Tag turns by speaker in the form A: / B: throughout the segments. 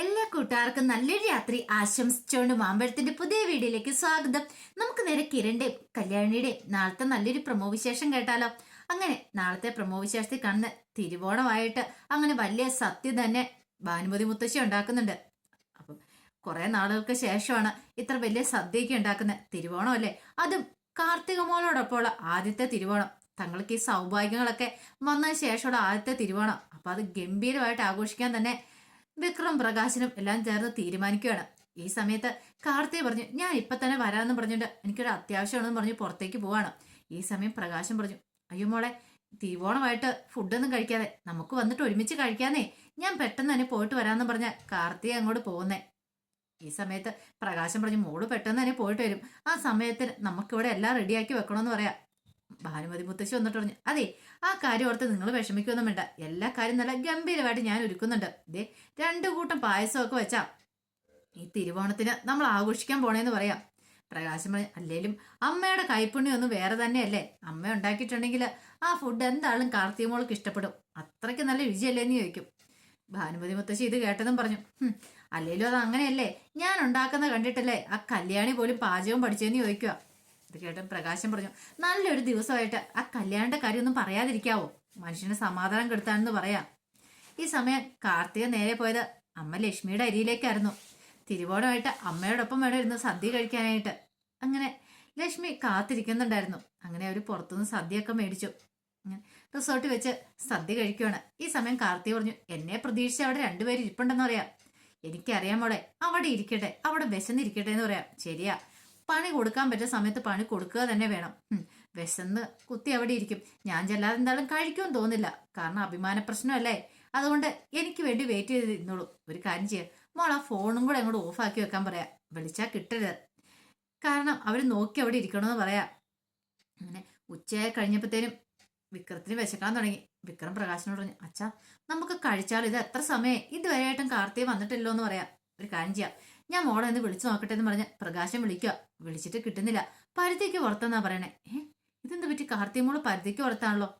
A: എല്ലാ കൂട്ടുകാർക്കും നല്ലൊരു രാത്രി ആശംസിച്ചുകൊണ്ട് മാമ്പഴത്തിന്റെ പുതിയ വീഡിയോയിലേക്ക് സ്വാഗതം. നമുക്ക് നേരെ കിരണിന്റെ കല്യാണിയുടെ നാളത്തെ നല്ലൊരു പ്രമോ വിശേഷം കേട്ടാലോ? അങ്ങനെ നാളത്തെ പ്രമോ വിശേഷത്തിൽ കാണുന്ന തിരുവോണമായിട്ട് അങ്ങനെ വലിയ സത്യം തന്നെ ഭാനുമതി മുത്തശ്ശി ഉണ്ടാക്കുന്നുണ്ട്. അപ്പം കുറെ നാളുകൾക്ക് ശേഷമാണ് ഇത്ര വലിയ സദ്യയൊക്കെ ഉണ്ടാക്കുന്ന തിരുവോണം അല്ലേ? അതും കാർത്തിക മോളോടൊപ്പമുള്ള ആദ്യത്തെ തിരുവോണം. തങ്ങൾക്ക് ഈ സൗഭാഗ്യങ്ങളൊക്കെ വന്നതിന് ശേഷമുള്ള ആദ്യത്തെ തിരുവോണം. അപ്പൊ അത് ഗംഭീരമായിട്ട് ആഘോഷിക്കാൻ തന്നെ വിക്രം പ്രകാശനും എല്ലാം ചേർന്ന് തീരുമാനിക്കുകയാണ്. ഈ സമയത്ത് കാർത്തിക പറഞ്ഞു ഞാൻ ഇപ്പൊ തന്നെ വരാമെന്ന് പറഞ്ഞിട്ട് എനിക്കൊരു അത്യാവശ്യമാണെന്ന് പറഞ്ഞു പുറത്തേക്ക് പോവാണ്. ഈ സമയം പ്രകാശം പറഞ്ഞു അയ്യോ മോളെ തീവോണമായിട്ട് ഫുഡൊന്നും കഴിക്കാതെ നമുക്ക് വന്നിട്ട് ഒരുമിച്ച് കഴിക്കാന്നേ. ഞാൻ പെട്ടെന്ന് തന്നെ പോയിട്ട് വരാമെന്ന് പറഞ്ഞ കാർത്തിക അങ്ങോട്ട് പോകുന്നേ. ഈ സമയത്ത് പ്രകാശം പറഞ്ഞു മോൾ പെട്ടെന്ന് തന്നെ പോയിട്ട് വരും. ആ സമയത്തിന് നമുക്കിവിടെ എല്ലാം റെഡിയാക്കി വെക്കണമെന്ന് പറയാം. ഭാനുമതി മുത്തശ്ശി വന്നിട്ട് പറഞ്ഞു അതെ ആ കാര്യം ഓർത്ത് നിങ്ങൾ വിഷമിക്കൊന്നും വേണ്ട. എല്ലാ കാര്യം നല്ല ഗംഭീരമായിട്ട് ഞാൻ ഒരുക്കുന്നുണ്ട്. ദേ രണ്ടു കൂട്ടം പായസമൊക്കെ വെച്ചാ ഈ തിരുവോണത്തിന് നമ്മൾ ആഘോഷിക്കാൻ പോണേന്ന് പറയാം. പ്രകാശം പറഞ്ഞു അല്ലേലും അമ്മയുടെ കൈപ്പുണ്യം ഒന്നും വേറെ തന്നെയല്ലേ? അമ്മ ഉണ്ടാക്കിയിട്ടുണ്ടെങ്കിൽ ആ ഫുഡ് എന്താളും കാർത്തിക മോൾക്ക് ഇഷ്ടപ്പെടും. അത്രയ്ക്ക് നല്ല രുചിയല്ലേ എന്ന് ചോദിക്കും. ഭാനുമതി മുത്തശ്ശി ഇത് കേട്ടതും പറഞ്ഞു അല്ലേലും അത് അങ്ങനെയല്ലേ? ഞാൻ ഉണ്ടാക്കുന്ന കണ്ടിട്ടല്ലേ? ആ കല്യാണി പോലും പാചകം പഠിച്ചതെന്ന് ചോദിക്കുക ഇത് പ്രകാശം പറഞ്ഞു നല്ലൊരു ദിവസമായിട്ട് ആ കല്യാണിന്റെ കാര്യമൊന്നും പറയാതിരിക്കാവോ? മനുഷ്യന് സമാധാനം കെടുത്താണെന്ന് പറയാം. ഈ സമയം കാർത്തിക നേരെ പോയത് അമ്മ ലക്ഷ്മിയുടെ അരിയിലേക്കായിരുന്നു. തിരുവോണമായിട്ട് അമ്മയോടൊപ്പം വേണം ഇരുന്ന് സദ്യ കഴിക്കാനായിട്ട്. അങ്ങനെ ലക്ഷ്മി കാത്തിരിക്കുന്നുണ്ടായിരുന്നു. അങ്ങനെ അവർ പുറത്തുനിന്ന് സദ്യയൊക്കെ മേടിച്ചു. റിസോർട്ട് വെച്ച് സദ്യ കഴിക്കുവാണ്. ഈ സമയം കാർത്തിക പറഞ്ഞു എന്നെ പ്രതീക്ഷിച്ച് അവിടെ രണ്ടുപേരും ഇരിപ്പുണ്ടെന്ന് പറയാം. എനിക്കറിയാം മോളെ അവിടെ ഇരിക്കട്ടെ അവിടെ വിശന്നിരിക്കട്ടെ എന്ന് പറയാം. ശരിയാ പണി കൊടുക്കാൻ പറ്റുന്ന സമയത്ത് പണി കൊടുക്കുക തന്നെ വേണം. വിശന്ന് കുത്തി അവിടെ ഇരിക്കും. ഞാൻ ചെല്ലാതെ എന്തായാലും കഴിക്കുമെന്ന് തോന്നില്ല. കാരണം അഭിമാന പ്രശ്നമല്ലേ? അതുകൊണ്ട് എനിക്ക് വേണ്ടി വെയിറ്റ് ചെയ്ത് ഇരുന്നോളൂ. ഒരു കാര്യം ചെയ്യാം. മോൾ ആ ഫോണും കൂടെ അങ്ങോട്ട് ഓഫാക്കി വെക്കാൻ പറയാം. വിളിച്ചാൽ കിട്ടരുത്. കാരണം അവർ നോക്കി അവിടെ ഇരിക്കണമെന്ന് പറയാം. അങ്ങനെ ഉച്ചയായി കഴിഞ്ഞപ്പോഴത്തേനും വിക്രത്തിന് വിശക്കാൻ തുടങ്ങി. വിക്രം പ്രകാശിനോട് പറഞ്ഞു അച്ഛാ നമുക്ക് കഴിച്ചാൽ ഇത് എത്ര സമയം ഇതുവരെയായിട്ടും കാർത്തിക വന്നിട്ടില്ലോ എന്ന് പറയാം. ഒരു കാര്യം ചെയ്യാം. ഞാൻ മോളെ ഒന്ന് വിളിച്ചു നോക്കട്ടെ എന്ന് പറഞ്ഞ് പ്രകാശം വിളിക്കുക വിളിച്ചിട്ട് കിട്ടുന്നില്ല. പരുത്തിക്ക് പുറത്തെന്നാ പറയണേ. ഏ ഇതെന്ത് പറ്റി? കാർത്തിക മോൾ പരുത്തിക്ക് പുറത്താണല്ലോ.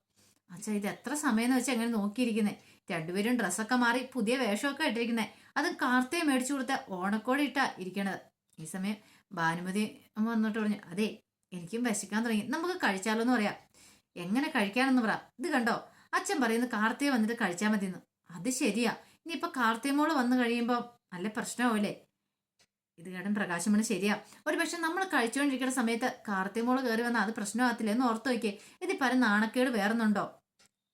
A: അച്ഛാ ഇത് എത്ര സമയം വെച്ചാൽ എങ്ങനെ നോക്കിയിരിക്കുന്നേ. രണ്ടുപേരും ഡ്രസ്സൊക്കെ മാറി പുതിയ വേഷമൊക്കെ ഇട്ടിരിക്കുന്നേ. അതും കാർത്തിക മേടിച്ചു കൊടുത്ത ഓണക്കോടി ഇട്ടാ ഇരിക്കണത്. ഈ സമയം ഭാനുമതി അമ്മ വന്നിട്ട് പറഞ്ഞു അതെ എനിക്കും വിശക്കാൻ തുടങ്ങി. നമുക്ക് കഴിച്ചാലോ എന്ന് പറയാം. എങ്ങനെ കഴിക്കാനെന്ന് പറ. ഇത് കണ്ടോ? അച്ഛൻ പറയുന്നു കാർത്തിക വന്നിട്ട് കഴിച്ചാൽ മതിയെന്ന്. അത് ശരിയാ. ഇനിയിപ്പോൾ കാർത്തിക മോൾ വന്നു കഴിയുമ്പോൾ നല്ല പ്രശ്നമാവില്ലേ ഇത് കേട്ടൻ പ്രകാശമണി ശരിയാ. ഒരു പക്ഷെ നമ്മൾ കഴിച്ചുകൊണ്ടിരിക്കുന്ന സമയത്ത് കാർത്തിമോൾ കയറി വന്നാൽ അത് പ്രശ്നമാകത്തില്ല? എന്ന് ഓർത്ത് നോക്കിയേ. ഇത് പല നാണക്കേട് വേറൊന്നുണ്ടോ?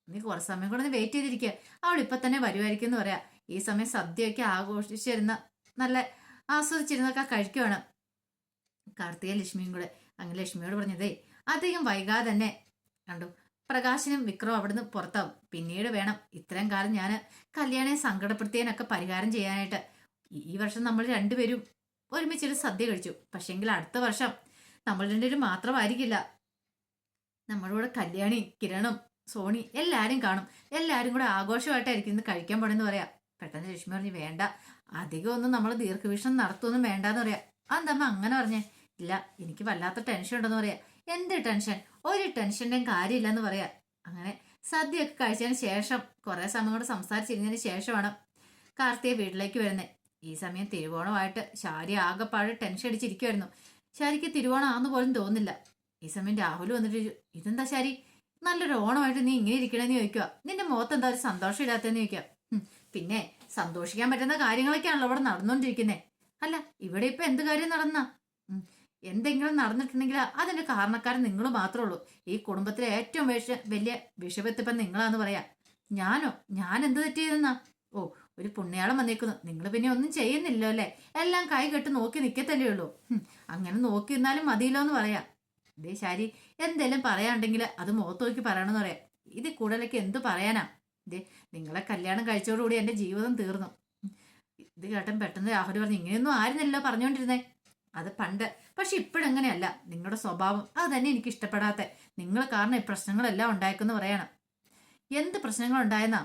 A: നീ കുറച്ച് സമയം കൂടെ ഒന്ന് വെയിറ്റ് ചെയ്തിരിക്കുക അവൾ ഇപ്പൊ തന്നെ വരുമായിരിക്കും എന്ന് പറയാ. ഈ സമയം സദ്യയൊക്കെ ആഘോഷിച്ചിരുന്ന നല്ല ആസ്വദിച്ചിരുന്നൊക്കെ കഴിക്കുവാണ്. കാർത്തിക ലക്ഷ്മിയും കൂടെ. അങ്ങനെ ലക്ഷ്മിയോട് പറഞ്ഞതേ അധികം വൈകാതെ തന്നെ കണ്ടു? പ്രകാശനും വിക്രവും അവിടുന്ന് പുറത്താവും. പിന്നീട് വേണം ഇത്രയും കാലം ഞാൻ കല്യാണിയെ സങ്കടപ്പെടുത്തിയതിനൊക്കെ പരിഹാരം ചെയ്യാനായിട്ട്. ഈ വർഷം നമ്മൾ രണ്ടുപേരും ഒരുമിച്ചൊരു സദ്യ കഴിച്ചു. പക്ഷെങ്കിൽ അടുത്ത വർഷം നമ്മൾ രണ്ടുപേരും മാത്രമായിരിക്കില്ല. നമ്മുടെ കൂടെ കല്യാണി കിരണും സോണി എല്ലാരും കാണും. എല്ലാരും കൂടെ ആഘോഷമായിട്ടായിരിക്കും ഇന്ന് കഴിക്കാൻ പോണെന്ന് പറയാം. പെട്ടെന്ന് ലക്ഷ്മി പറഞ്ഞു വേണ്ട. അധികം ഒന്നും നമ്മൾ ദീർഘവീക്ഷണം നടത്തുമൊന്നും വേണ്ടാന്ന് പറയാം. അതെന്തമ്മ അങ്ങനെ പറഞ്ഞേ? ഇല്ല എനിക്ക് വല്ലാത്ത ടെൻഷൻ ഉണ്ടെന്ന് പറയാം. എന്ത് ടെൻഷൻ? ഒരു ടെൻഷന്റെയും കാര്യമില്ലെന്ന് പറയാം. അങ്ങനെ സദ്യയൊക്കെ കഴിച്ചതിന് ശേഷം കുറേ സമയം കൂടെ സംസാരിച്ചിരുന്നതിന് ശേഷമാണ് കാർത്തിയെ വീട്ടിലേക്ക് വരുന്നത് ഈ സമയം തിരുവോണമായിട്ട് ശാരി ആകെപ്പാട് ടെൻഷൻ അടിച്ചിരിക്കുമായിരുന്നു ശാരിക്ക് തിരുവോണം ആന്ന് പോലും തോന്നില്ല ഈ സമയം രാഹുൽ വന്നിട്ട് ഇതെന്താ ശാരി? നല്ലൊരു ഓണമായിട്ട് നീ ഇങ്ങനെ ഇരിക്കണമെന്ന് ചോദിക്കുക നിന്റെ മുഖത്ത് എന്താ ഒരു സന്തോഷം ഇല്ലാത്തതെന്ന് ചോദിക്കുക പിന്നെ സന്തോഷിക്കാൻ പറ്റുന്ന കാര്യങ്ങളൊക്കെയാണല്ലോ ഇവിടെ നടന്നുകൊണ്ടിരിക്കുന്നേ അല്ല ഇവിടെ ഇപ്പൊ എന്ത് കാര്യം നടന്ന? എന്തെങ്കിലും നടന്നിട്ടുണ്ടെങ്കിൽ അതിന്റെ കാരണക്കാരൻ നിങ്ങൾ മാത്രമേ ഉള്ളൂ. ഈ കുടുംബത്തിലെ ഏറ്റവും വലിയ വിഷപത്തിപ്പം നിങ്ങളാന്ന് പറയാ. ഞാനോ? ഞാൻ എന്ത് തെറ്റ് ചെയ്തെന്നാ? ഓ ഒരു പുണ്യാളം വന്നേക്കുന്നു. നിങ്ങൾ പിന്നെ ഒന്നും ചെയ്യുന്നില്ലോ അല്ലേ? എല്ലാം കൈ കെട്ട് നോക്കി നിൽക്കത്തല്ലേ ഉള്ളൂ. അങ്ങനെ നോക്കി നിന്നാലും മതിയല്ലോ എന്ന് പറയാം. അതേ ശാരി എന്തേലും പറയാണ്ടെങ്കിൽ അത് മുഖത്ത് നോക്കി പറയണമെന്ന് പറയാം. ഇത് കൂടുതലൊക്കെ എന്ത് പറയാനാ? ഇതേ നിങ്ങളെ കല്യാണം കഴിച്ചതോടുകൂടി എന്റെ ജീവിതം തീർന്നു. ഇത് കേട്ടൻ പെട്ടെന്ന് രാഹുൽ പറഞ്ഞു ഇങ്ങനെയൊന്നും ആയിരുന്നല്ലോ പറഞ്ഞുകൊണ്ടിരുന്നേ അത് പണ്ട്. പക്ഷെ ഇപ്പോഴങ്ങനെയല്ല. നിങ്ങളുടെ സ്വഭാവം അത് തന്നെ എനിക്ക് ഇഷ്ടപ്പെടാത്ത. നിങ്ങൾ കാരണം ഈ പ്രശ്നങ്ങളെല്ലാം ഉണ്ടായിക്കെന്ന് പറയണം. എന്ത് പ്രശ്നങ്ങൾ ഉണ്ടായെന്നാ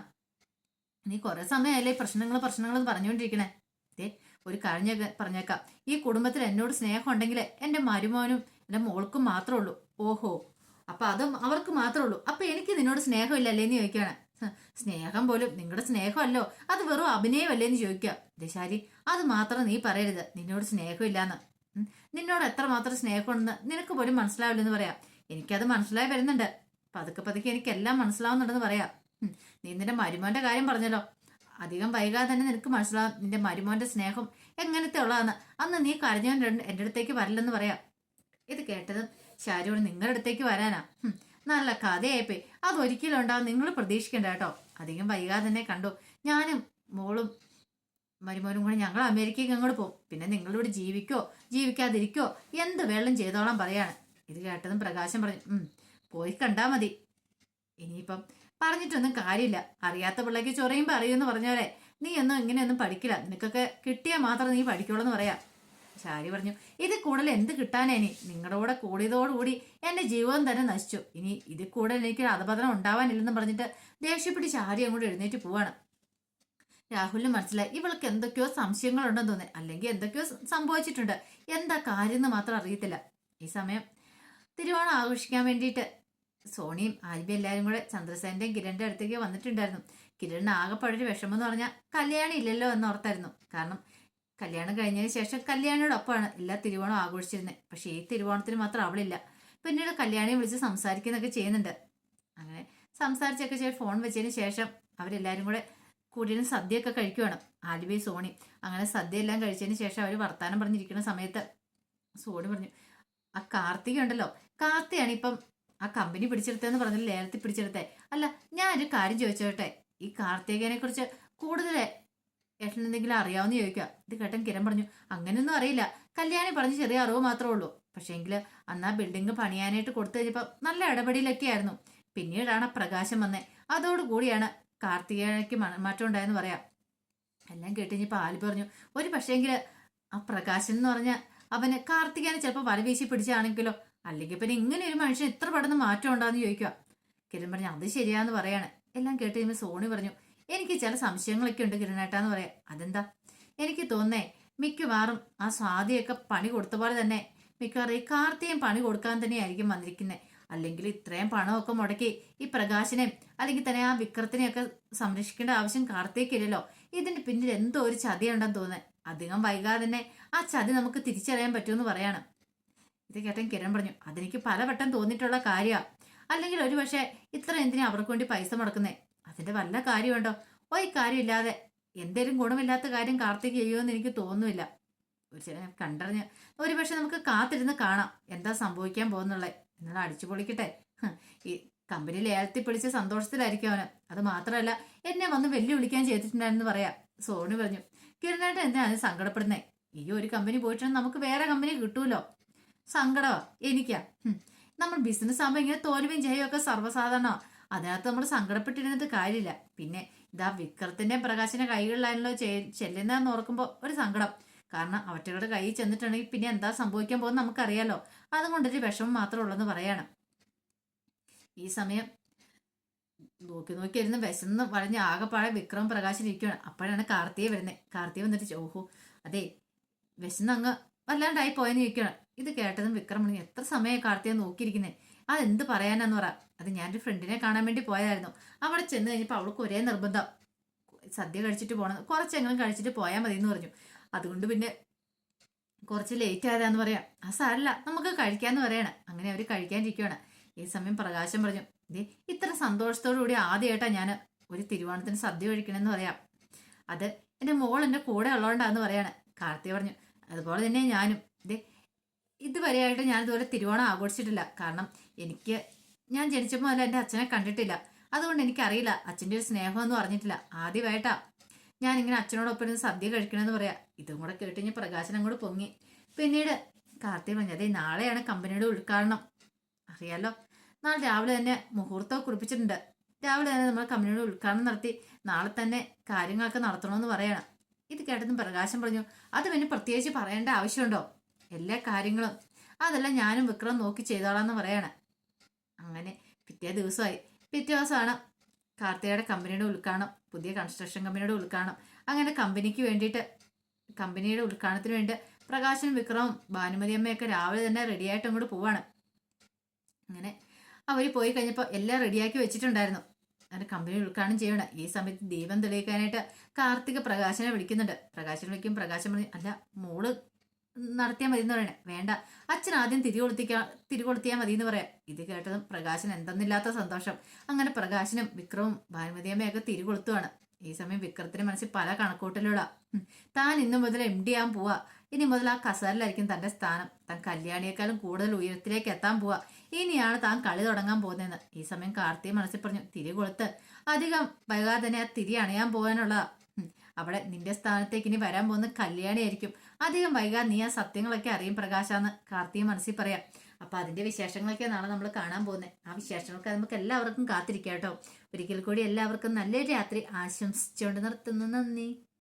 A: നീ കുറെ സമയമല്ലേ പ്രശ്നങ്ങൾ പ്രശ്നങ്ങൾ പറഞ്ഞുകൊണ്ടിരിക്കണേ ദേ ഒരു കാര്യം പറഞ്ഞേക്കാം. ഈ കുടുംബത്തിൽ എന്നോട് സ്നേഹം ഉണ്ടെങ്കിൽ എന്റെ മരുമോനും എന്റെ മോൾക്കും മാത്രമേ ഉള്ളൂ. ഓഹോ അപ്പൊ അതും അവർക്ക് മാത്രമേ ഉള്ളൂ. അപ്പൊ എനിക്ക് നിന്നോട് സ്നേഹമില്ലല്ലേ എന്ന് ചോദിക്കുകയാണ് സ്നേഹം പോലും നിങ്ങളുടെ സ്നേഹമല്ലോ? അത് വെറും അഭിനയമല്ലേ എന്ന് ചോദിക്കുക ദശാരി അത് മാത്രം നീ പറയരുത്. നിന്നോട് സ്നേഹമില്ലാന്ന്. നിന്നോട് എത്രമാത്രം സ്നേഹമുണ്ടെന്ന് നിനക്ക് പോലും മനസ്സിലാവില്ലെന്ന് പറയാം. എനിക്കത് മനസ്സിലായി വരുന്നുണ്ട്. പതുക്കെ പതുക്കെ എനിക്കെല്ലാം മനസ്സിലാവുന്നുണ്ടെന്ന് പറയാം. നീ നിന്റെ മരുമോന്റെ കാര്യം പറഞ്ഞല്ലോ. അധികം വൈകാതെ തന്നെ നിനക്ക് മനസ്സിലാവും നിന്റെ മരുമോന്റെ സ്നേഹം എങ്ങനത്തെ ഉള്ളതാണ് അന്ന് നീ കരഞ്ഞവൻ എന്റെ അടുത്തേക്ക് വരില്ലെന്ന് പറയാം. ഇത് കേട്ടതും ഷാരൂട് നിങ്ങളുടെ അടുത്തേക്ക് വരാനാ. നല്ല കഥയായിപ്പോയി. അതൊരിക്കലും ഉണ്ടാവും നിങ്ങൾ പ്രതീക്ഷിക്കണ്ട കേട്ടോ. അധികം വൈകാതെ തന്നെ കണ്ടു. ഞാനും മോളും മരുമോനും കൂടെ ഞങ്ങൾ അമേരിക്കയ്ക്ക് അങ്ങോട്ട് പോകും. പിന്നെ നിങ്ങളിവിടെ ജീവിക്കോ ജീവിക്കാതിരിക്കോ എന്ത് വെള്ളം ചെയ്തോളാം പറയാണ്. ഇത് കേട്ടതും പ്രകാശം പറഞ്ഞു പോയി കണ്ടാ മതി. ഇനിയിപ്പം പറഞ്ഞിട്ടൊന്നും കാര്യമില്ല. അറിയാത്ത പിള്ളേക്ക് ചൊറയും അറിയുമെന്ന് പറഞ്ഞോലെ നീ ഒന്നും ഇങ്ങനെയൊന്നും പഠിക്കില്ല. നിനക്കൊക്കെ കിട്ടിയാൽ മാത്രം നീ പഠിക്കുള്ളൂ എന്ന് പറയാം. ശാരി പറഞ്ഞു ഇത് കൂടുതൽ എന്ത് കിട്ടാനാ ഇനി? നിങ്ങളുടെ കൂടെ കൂടിയതോടുകൂടി എന്റെ ജീവൻ തന്നെ നശിച്ചു. ഇനി ഇത് കൂടുതൽ എനിക്ക് അധപതനം ഉണ്ടാവാനില്ലെന്ന് പറഞ്ഞിട്ട് ദേഷ്യപ്പെട്ട് ശാരി അങ്ങോട്ട് എഴുന്നേറ്റ് പോവാണ്. രാഹുലിന് മനസ്സിലായി ഇവൾക്ക് എന്തൊക്കെയോ സംശയങ്ങളുണ്ടെന്ന് തോന്നി അല്ലെങ്കിൽ എന്തൊക്കെയോ സംഭവിച്ചിട്ടുണ്ട്. എന്താ കാര്യം എന്ന് മാത്രം അറിയത്തില്ല. ഈ സമയം തിരുവോണം ആഘോഷിക്കാൻ വേണ്ടിയിട്ട് സോണിയും ആൽബി എല്ലാവരും കൂടെ ചന്ദ്രസേന്റെയും കിരണിന്റെ അടുത്തേക്ക് വന്നിട്ടുണ്ടായിരുന്നു. കിരണിന് ആകെപ്പാടൊരു വിഷമം എന്ന് പറഞ്ഞാൽ കല്യാണം ഇല്ലല്ലോ എന്ന് ഓർത്തായിരുന്നു. കാരണം കല്യാണം കഴിഞ്ഞതിന് ശേഷം കല്യാണിയോടൊപ്പമാണ് എല്ലാ തിരുവോണം ആഘോഷിച്ചിരുന്നത് പക്ഷേ ഈ തിരുവോണത്തിന് മാത്രം അവളില്ല. പിന്നീട് കല്യാണിയെ വിളിച്ച് സംസാരിക്കുന്നൊക്കെ ചെയ്യുന്നുണ്ട്. അങ്ങനെ സംസാരിച്ചൊക്കെ ചെയ്ത് ഫോൺ വെച്ചതിന് ശേഷം അവരെല്ലാവരും കൂടെ കൂടിയിരുന്ന് സദ്യയൊക്കെ കഴിക്കുവാണ്. ആൽബി സോണി അങ്ങനെ സദ്യ എല്ലാം കഴിച്ചതിന് ശേഷം അവർ വർത്താനം പറഞ്ഞിരിക്കുന്ന സമയത്ത് സോണി പറഞ്ഞു ആ കാർത്തിക ഉണ്ടല്ലോ. കാർത്തിയാണ് ഇപ്പം ആ കമ്പനി പിടിച്ചെടുത്തെന്ന് പറഞ്ഞില്ല? ലേലത്തിൽ പിടിച്ചെടുത്തേ. അല്ല ഞാൻ ഒരു കാര്യം ചോദിച്ചോട്ടെ? ഈ കാർത്തികേനെ കുറിച്ച് കൂടുതൽ ഏട്ടൻ എന്തെങ്കിലും അറിയാവുന്ന ചോദിക്കുക ഇത് കേട്ടൻ കിരൺ പറഞ്ഞു അങ്ങനെയൊന്നും അറിയില്ല. കല്യാണി പറഞ്ഞ് ചെറിയ അറിവ് മാത്രമേ ഉള്ളൂ. പക്ഷേങ്കിൽ അന്ന് ആ ബിൽഡിംഗ് പണിയാനായിട്ട് കൊടുത്തു കഴിഞ്ഞപ്പോൾ നല്ല ഇടപെടലൊക്കെ ആയിരുന്നു. പിന്നീടാണ് പ്രകാശം വന്നേ. അതോടുകൂടിയാണ് കാർത്തികേയക്ക് മാറ്റം ഉണ്ടായെന്ന് പറയാം. എല്ലാം കേട്ട് കഴിഞ്ഞപ്പോൾ ആലി പറഞ്ഞു ഒരു പക്ഷേങ്കിൽ ആ പ്രകാശൻ എന്ന് പറഞ്ഞ അവന് കാർത്തികേനെ ചിലപ്പോൾ വലവീശി പിടിച്ചാണെങ്കിലോ അല്ലെങ്കിൽ പിന്നെ ഇങ്ങനെ ഒരു മനുഷ്യൻ എത്ര പെട്ടെന്ന് മാറ്റം ഉണ്ടാന്ന് ചോദിക്കുക. കിരൺ പറഞ്ഞു അത് ശരിയാന്ന് പറയാണ്. എല്ലാം കേട്ട് കഴിയുമ്പോൾ സോണി പറഞ്ഞു എനിക്ക് ചില സംശയങ്ങളൊക്കെ ഉണ്ട് കിരണേട്ടാന്ന് പറയാം. അതെന്താ? എനിക്ക് തോന്നേ മിക്കവാറും ആ സ്വാതിയൊക്കെ പണി കൊടുത്ത പോലെ തന്നെ മിക്കവാറും ഈ കാർത്തിയും പണി കൊടുക്കാൻ തന്നെയായിരിക്കും വന്നിരിക്കുന്നത് അല്ലെങ്കിൽ ഇത്രയും പണമൊക്കെ മുടക്കി ഈ പ്രകാശനെയും അല്ലെങ്കിൽ തന്നെ ആ വിക്രത്തിനെയൊക്കെ സംരക്ഷിക്കേണ്ട ആവശ്യം കാർത്തിക്കില്ലല്ലോ ഇതിന്റെ പിന്നിൽ എന്തോ ഒരു ചതിയുണ്ടെന്ന് തോന്നുന്നത് അധികം വൈകാതെ തന്നെ ആ ചതി നമുക്ക് തിരിച്ചറിയാൻ പറ്റുമെന്ന് പറയാണ്. ഇത് കേട്ടൻ കിരൺ പറഞ്ഞു അതെനിക്ക് പലവട്ടം തോന്നിയിട്ടുള്ള കാര്യമാണ് അല്ലെങ്കിൽ ഒരു പക്ഷേ ഇത്ര എന്തിനാ അവർക്ക് വേണ്ടി പൈസ മുടക്കുന്നേ? അതിന്റെ വല്ല കാര്യമുണ്ടോ? ഒരു കാര്യമില്ലാതെ എന്തേലും ഗുണമില്ലാത്ത കാര്യം കാർത്തിക് ചെയ്യുമെന്ന് എനിക്ക് തോന്നുന്നില്ല. ഒരു ചില കണ്ടറിഞ്ഞ് ഒരു പക്ഷെ നമുക്ക് കാത്തിരുന്ന് കാണാം എന്താ സംഭവിക്കാൻ പോകുന്നുള്ളത് എന്നാൽ അടിച്ചു പൊളിക്കട്ടെ. ഈ കമ്പനി ലേലത്തിൽ പിടിച്ച സന്തോഷത്തിലായിരിക്കും അവന്. അത് മാത്രമല്ല എന്നെ വന്ന് വെല്ലുവിളിക്കാൻ ചെയ്തിട്ടുണ്ടായിരുന്നു പറയാം. സോണി പറഞ്ഞു കിരണേട്ടൻ എന്തിനാണ് സങ്കടപ്പെടുന്നേ? ഈ ഒരു കമ്പനി പോയിട്ടുണ്ടെങ്കിൽ നമുക്ക് വേറെ കമ്പനി കിട്ടൂലോ? സങ്കടമാ എനിക്കാ. നമ്മൾ ബിസിനസ് ആകുമ്പോൾ ഇങ്ങനെ തോൽവിയും ജയവും ഒക്കെ സർവസാധാരണ അതിനകത്ത് നമ്മൾ സങ്കടപ്പെട്ടിരുന്നിട്ട് കാര്യമില്ല. പിന്നെ ഇതാ വിക്രത്തിന്റെ പ്രകാശിന്റെ കൈകളിലാണല്ലോ ചെല്ലുന്നതെന്ന് ഓർക്കുമ്പോൾ ഒരു സങ്കടം. കാരണം അവറ്റകളുടെ കൈ ചെന്നിട്ടുണ്ടെങ്കിൽ പിന്നെ എന്താ സംഭവിക്കാൻ പോകുന്നത് നമുക്കറിയാലോ. അതുകൊണ്ടൊരു വിഷമം മാത്രമേ ഉള്ളെന്ന് പറയാണ്. ഈ സമയം നോക്കി നോക്കി ഇരുന്ന് വിശന്ന് പറഞ്ഞ് ആകെപ്പാടെ വിക്രം പ്രകാശൻ ഇരിക്കുകയാണ് അപ്പോഴാണ് കാർത്തിയെ വരുന്നത് കാർത്തിക വന്നിട്ട് ഓഹോ. അതെ. വിശന്ന് അങ്ങ് വല്ലാണ്ടായി പോയെന്ന് ചോദിക്കണം ഇത് കേട്ടതും വിക്രമണി എത്ര സമയം കാർത്തിയെ നോക്കിയിരിക്കുന്നത് അതെന്ത് പറയാനാന്ന് പറ. അത് ഞാനൊരു ഫ്രണ്ടിനെ കാണാൻ വേണ്ടി പോയതായിരുന്നു. അവിടെ ചെന്ന് കഴിഞ്ഞപ്പോൾ അവൾക്ക് ഒരേ നിർബന്ധം. സദ്യ കഴിച്ചിട്ട് പോകണം കുറച്ചെങ്കിലും കഴിച്ചിട്ട് പോയാൽ മതി എന്ന് പറഞ്ഞു. അതുകൊണ്ട് പിന്നെ കുറച്ച് ലേറ്റ് ആയതാന്ന് പറയാം. ആ സാരല്ല നമുക്ക് കഴിക്കാന്ന് പറയണം. അങ്ങനെ അവർ കഴിക്കാനിരിക്കുകയാണ് ഈ സമയം പ്രകാശം പറഞ്ഞു ഇതേ ഇത്ര സന്തോഷത്തോടു കൂടി ആദ്യമായിട്ടാണ് ഞാൻ ഒരു തിരുവോണത്തിന് സദ്യ കഴിക്കണമെന്ന് പറയാം. അത് എന്റെ മോൾ എന്റെ കൂടെ ഉള്ളതുകൊണ്ടാന്ന് പറയാണ്. കാർത്തി പറഞ്ഞു അതുപോലെ തന്നെ ഞാനും. ദേ ഇതുവരെയായിട്ട് ഞാൻ ഇതുപോലെ തിരുവോണം ആഘോഷിച്ചിട്ടില്ല. കാരണം എനിക്ക് ഞാൻ ജനിച്ചപ്പോൾ അല്ല എന്റെ അച്ഛനെ കണ്ടിട്ടില്ല. അതുകൊണ്ട് എനിക്കറിയില്ല അച്ഛന്റെ ഒരു സ്നേഹമൊന്നും അറിഞ്ഞിട്ടില്ല. ആദ്യമായിട്ടാ ഞാൻ ഇങ്ങനെ അച്ഛനോടൊപ്പം ഇരുന്ന് സദ്യ കഴിക്കണമെന്ന് പറയാം. ഇതും കൂടെ കേട്ട് കഴിഞ്ഞ് പ്രകാശനം കൂടെ പൊങ്ങി. പിന്നീട് കാർത്തിക പറഞ്ഞു അതെ നാളെയാണ് കമ്പനിയുടെ ഉദ്ഘാടനം. അറിയാലോ? നാളെ രാവിലെ തന്നെ മുഹൂർത്തമൊക്കെ കുറിപ്പിച്ചിട്ടുണ്ട്. രാവിലെ തന്നെ നമ്മൾ കമ്പനിയുടെ ഉദ്ഘാടനം നടത്തി നാളെ തന്നെ കാര്യങ്ങളൊക്കെ നടത്തണമെന്ന് പറയണം. ഇത് കേട്ടതും പ്രകാശം പറഞ്ഞു അത് പിന്നെ പ്രത്യേകിച്ച് പറയേണ്ട ആവശ്യമുണ്ടോ? എല്ലാ കാര്യങ്ങളും. അതെല്ലാം ഞാനും വിക്രം നോക്കി ചെയ്തോളാന്ന് പറയാണ്. അങ്ങനെ പിറ്റേ ദിവസമായി. പിറ്റേ ദിവസമാണ് കാർത്തികയുടെ കമ്പനിയുടെ ഉദ്ഘാടനം പുതിയ കൺസ്ട്രക്ഷൻ കമ്പനിയുടെ ഉദ്ഘാടനം. അങ്ങനെ കമ്പനിക്ക് വേണ്ടിയിട്ട് കമ്പനിയുടെ ഉദ്ഘാടനത്തിന് വേണ്ടി പ്രകാശനും വിക്രമും ഭാനുമതി അമ്മയൊക്കെ രാവിലെ തന്നെ റെഡിയായിട്ട് അങ്ങോട്ട് പോവാണ്. അങ്ങനെ അവർ പോയി കഴിഞ്ഞപ്പോൾ എല്ലാം റെഡിയാക്കി വെച്ചിട്ടുണ്ടായിരുന്നു. അതിന്റെ കമ്പനി ഉൾക്കാണം ചെയ്യണം. ഈ സമയത്ത് ദീപം തെളിയിക്കാനായിട്ട് കാർത്തിക പ്രകാശനെ വിളിക്കുന്നുണ്ട്. പ്രകാശനെ വിളിക്കും. പ്രകാശൻ പറഞ്ഞു അല്ല മോൾ നടത്തിയാൽ മതി എന്ന് പറയണേ. വേണ്ട. അച്ഛൻ ആദ്യം തിരികൊളുത്തിക്കാ തിരികൊളുത്തിയാൽ മതി എന്ന് പറയാം. ഇത് കേട്ടതും പ്രകാശൻ എന്തെന്നില്ലാത്ത സന്തോഷം. അങ്ങനെ പ്രകാശനും വിക്രവും ഭാനുമതിയമ്മയൊക്കെ തിരികൊളുത്തുവാണ് ഈ സമയം വിക്രത്തിന്റെ മനസ്സിൽ പല കണക്കൂട്ടലുള്ള താൻ ഇന്നു മുതൽ എം ഡി ആകാൻ പോവാ. ഇനി മുതൽ ആ കസാരിലായിരിക്കും തന്റെ സ്ഥാനം. താൻ കല്യാണിയേക്കാളും കൂടുതൽ ഉയരത്തിലേക്ക് എത്താൻ പോവാ. ഇനിയാണ് താൻ കളി തുടങ്ങാൻ പോകുന്നതെന്ന്. ഈ സമയം കാർത്തി മനസ്സിൽ പറഞ്ഞു തിരി കൊളുത്ത്. അധികം വൈകാതെ തന്നെ ആ തിരി അണയാൻ പോകാനുള്ളതാ. അവിടെ നിന്റെ സ്ഥാനത്തേക്ക് ഇനി വരാൻ പോകുന്ന കല്യാണിയായിരിക്കും അധികം വൈകാതെ നീ ആ സത്യങ്ങളൊക്കെ അറിയും പ്രകാശാന്ന് കാർത്തിക മനസ്സിൽ പറയാം. അപ്പൊ അതിന്റെ വിശേഷങ്ങളൊക്കെ നാളെ നമ്മൾ കാണാൻ പോകുന്നത് ആ വിശേഷങ്ങൾക്ക് നമുക്ക് എല്ലാവർക്കും കാത്തിരിക്കാം കേട്ടോ. ഒരിക്കൽ കൂടി എല്ലാവർക്കും നല്ലൊരു രാത്രി ആശംസിച്ചുകൊണ്ട് നിർത്തുന്നു. നന്ദി.